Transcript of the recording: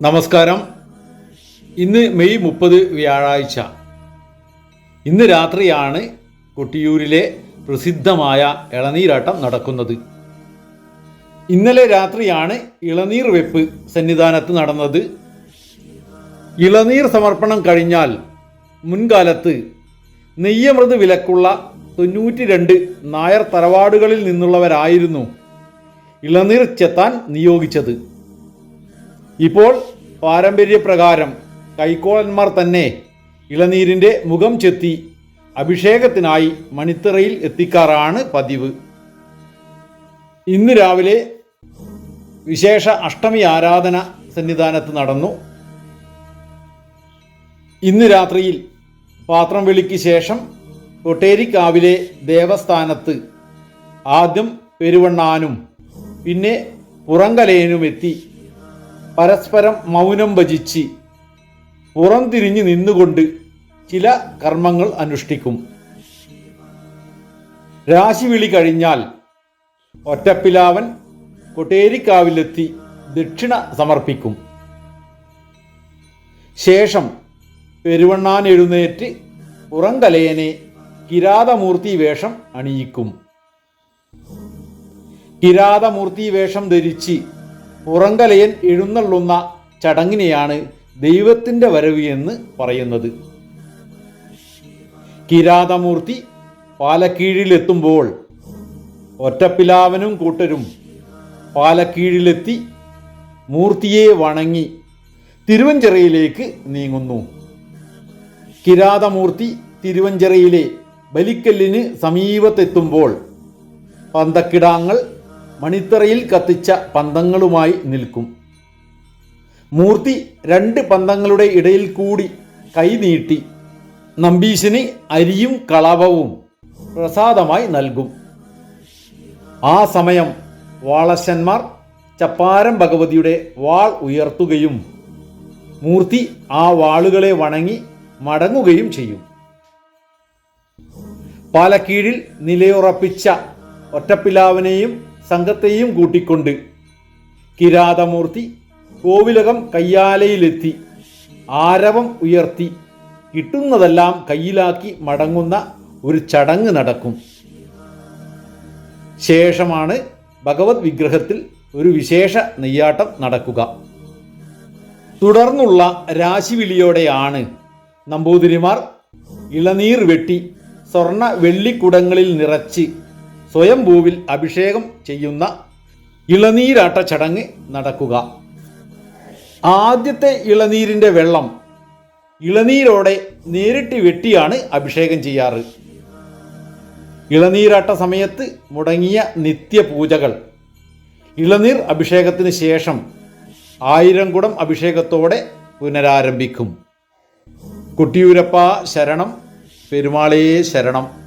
നമസ്കാരം. ഇന്ന് മെയ് മുപ്പത് വ്യാഴാഴ്ച. ഇന്ന് രാത്രിയാണ് കൊട്ടിയൂരിലെ പ്രസിദ്ധമായ ഇളനീരാട്ടം നടക്കുന്നത്. ഇന്നലെ രാത്രിയാണ് ഇളനീർ വെപ്പ് സന്നിധാനത്ത് നടന്നത്. ഇളനീർ സമർപ്പണം കഴിഞ്ഞാൽ മുൻകാലത്ത് നെയ്യമൃത് വിലക്കുള്ള തൊണ്ണൂറ്റി രണ്ട് നായർ തറവാടുകളിൽ നിന്നുള്ളവരായിരുന്നു ഇളനീർ ചെത്താൻ നിയോഗിച്ചത്. ഇപ്പോൾ പാരമ്പര്യപ്രകാരം കൈക്കോളന്മാർ തന്നെ ഇളനീരിന്റെ മുഖം ചെത്തി അഭിഷേകത്തിനായി മണിത്തറയിൽ എത്തിക്കാറാണ് പതിവ്. ഇന്ന് രാവിലെ വിശേഷ അഷ്ടമി ആരാധന സന്നിധാനത്ത് നടന്നു. ഇന്ന് രാത്രിയിൽ പാത്രം വെളിക്ക് ശേഷം കൊട്ടേരിക്കാവിലെ ദേവസ്ഥാനത്ത് ആദ്യം പെരുവണ്ണാനും പിന്നെ പുറങ്കലയനും എത്തി പരസ്പരം മൗനം ഭജിച്ച് പുറംതിരിഞ്ഞ് നിന്നുകൊണ്ട് ചില കർമ്മങ്ങൾ അനുഷ്ഠിക്കും. രാശിവിളി കഴിഞ്ഞാൽ ഒറ്റപ്പിലാവൻ കൊട്ടേരിക്കാവിലെത്തി ദക്ഷിണ സമർപ്പിക്കും. ശേഷം പെരുവണ്ണാൻ എഴുന്നേറ്റ് പുറംകലയനെ കിരാതമൂർത്തി വേഷം അണിയിക്കും. കിരാതമൂർത്തി വേഷം ധരിച്ച് പുറങ്കലയൻ എഴുന്നള്ളുന്ന ചടങ്ങിനെയാണ് ദൈവത്തിന്റെ വരവ് എന്ന് പറയുന്നത്. കിരാതമൂർത്തി പാലക്കീഴിലെത്തുമ്പോൾ ഒറ്റപ്പിലാവനും കൂട്ടരും പാലക്കീഴിലെത്തി മൂർത്തിയെ വണങ്ങി തിരുവഞ്ചിറയിലേക്ക് നീങ്ങുന്നു. കിരാതമൂർത്തി തിരുവഞ്ചിറയിലെ ബലിക്കല്ലിന് സമീപത്തെത്തുമ്പോൾ പന്തക്കിടാങ്ങൾ മണിത്തറയിൽ കത്തിച്ച പന്തങ്ങളുമായി നിൽക്കും. മൂർത്തി രണ്ട് പന്തങ്ങളുടെ ഇടയിൽ കൂടി കൈനീട്ടി നമ്പീശിന് അരിയും കളവവും പ്രസാദമായി നൽകും. ആ സമയം വാളശന്മാർ ചപ്പാരം ഭഗവതിയുടെ വാൾ ഉയർത്തുകയും മൂർത്തി ആ വാളുകളെ വണങ്ങി മടങ്ങുകയും ചെയ്യും. പാലക്കീഴിൽ നിലയുറപ്പിച്ച ഒറ്റപ്പിലാവിനെയും സംഘത്തെയും കൂട്ടിക്കൊണ്ട് കിരാതമൂർത്തി കോവിലകം കയ്യാലയിലെത്തി ആരവം ഉയർത്തി കിട്ടുന്നതെല്ലാം കയ്യിലാക്കി മടങ്ങുന്ന ഒരു ചടങ്ങ് നടക്കും. ശേഷമാണ് ഭഗവത് വിഗ്രഹത്തിൽ ഒരു വിശേഷ നെയ്യാട്ടം നടക്കുക. തുടർന്നുള്ള രാശിവിളിയോടെയാണ് നമ്പൂതിരിമാർ ഇളനീർ വെട്ടി സ്വർണ വെള്ളിക്കുടങ്ങളിൽ നിറച്ച് സ്വയംഭൂവിൽ അഭിഷേകം ചെയ്യുന്ന ഇളനീരാട്ട ചടങ്ങ് നടക്കുക. ആദ്യത്തെ ഇളനീരിന്റെ വെള്ളം ഇളനീരോടെ നേരിട്ട് വെട്ടിയാണ് അഭിഷേകം ചെയ്യാറ്. ഇളനീരാട്ട സമയത്ത് മുടങ്ങിയ നിത്യപൂജകൾ. ഇളനീർ അഭിഷേകത്തിന് ശേഷം ആയിരം കുടം അഭിഷേകത്തോടെ പുനരാരംഭിക്കും. കുട്ടിയൂരപ്പ ശരണം പെരുമാളേ ശരണം.